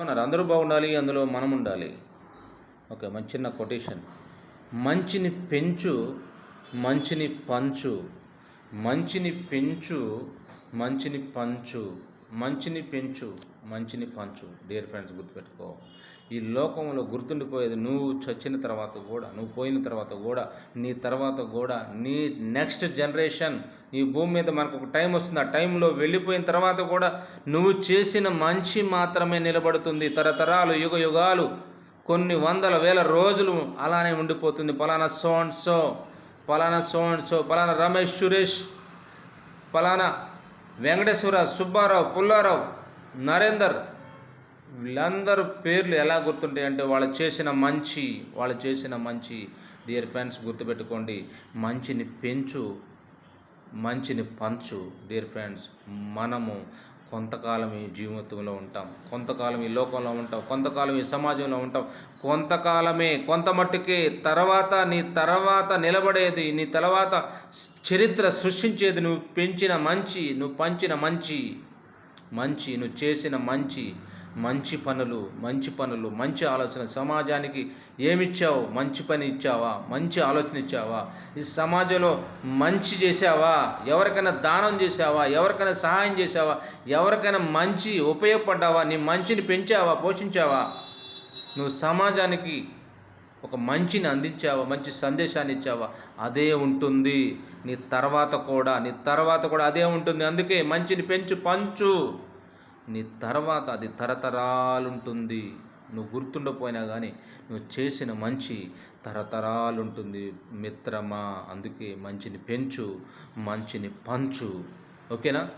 ఉన్నారు అందరూ బాగుండాలి అందులో మనం ఉండాలి. ఓకే మంచి చిన్న కొటేషన్. మంచిని పెంచు మంచిని పంచు మంచిని పెంచు మంచిని పంచు. మంచిని పెంచు మంచిని పంచు. డియర్ ఫ్రెండ్స్ గుర్తుపెట్టుకో. ఈ లోకంలో గుర్తుండిపోయేది నువ్వు చచ్చిన తర్వాత కూడా నువ్వు పోయిన తర్వాత కూడా నీ తర్వాత కూడా నీ నెక్స్ట్ జనరేషన్ ఈ భూమి మీద మనకు ఒక టైం వస్తుంది. ఆ టైంలో వెళ్ళిపోయిన తర్వాత కూడా నువ్వు చేసిన మంచి మాత్రమే నిలబడుతుంది. తరతరాలు యుగ యుగాలు కొన్ని వందల వేల రోజులు అలానే ఉండిపోతుంది. పలానా సో సో పలానా సో సో పలానా రమేష్ సురేష్ పలానా వెంకటేశ్వర సుబ్బారావు పుల్లారావు నరేందర్ వీళ్ళందరూ పేర్లు ఎలా గుర్తుంటాయి అంటే వాళ్ళు చేసిన మంచి వాళ్ళు చేసిన మంచి. డియర్ ఫ్రెండ్స్ గుర్తుపెట్టుకోండి. మంచిని పెంచు మంచిని పంచు. డియర్ ఫ్రెండ్స్ మనము కొంతకాలం ఈ జీవితంలో ఉంటాం. కొంతకాలం ఈ లోకంలో ఉంటాం. కొంతకాలం ఈ సమాజంలో ఉంటాం. కొంతకాలమే కొంత మట్టుకే తర్వాత నీ తర్వాత నిలబడేది నీ తర్వాత చరిత్ర సృష్టించేది నువ్వు పెంచిన మంచి నువ్వు పంచిన మంచి. మంచి నువ్వు చేసిన మంచి మంచి పనులు మంచి పనులు మంచి ఆలోచన. సమాజానికి ఏమిచ్చావు? మంచి పని ఇచ్చావా? మంచి ఆలోచన ఇచ్చావా? ఈ సమాజంలో మంచి చేసావా ఎవరికైనా దానం చేసావా ఎవరికైనా సహాయం చేసావా ఎవరికైనా మంచి ఉపయోగపడ్డావా? నీ మంచిని పెంచావా? పోషించావా? నువ్వు సమాజానికి ఒక మంచిని అందించావా మంచి సందేశాన్ని ఇచ్చావా? అదే ఉంటుంది. నీ తర్వాత కూడా నీ తర్వాత కూడా అదే ఉంటుంది. అందుకే మంచిని పెంచు పంచు. నీ తర్వాత అది తరతరాలుంటుంది. నువ్వు గుర్తుండపోయినా కానీ నువ్వు చేసిన మంచి తరతరాలుంటుంది. మిత్రమా అందుకే మంచిని పెంచు మంచిని పంచు. ఓకేనా?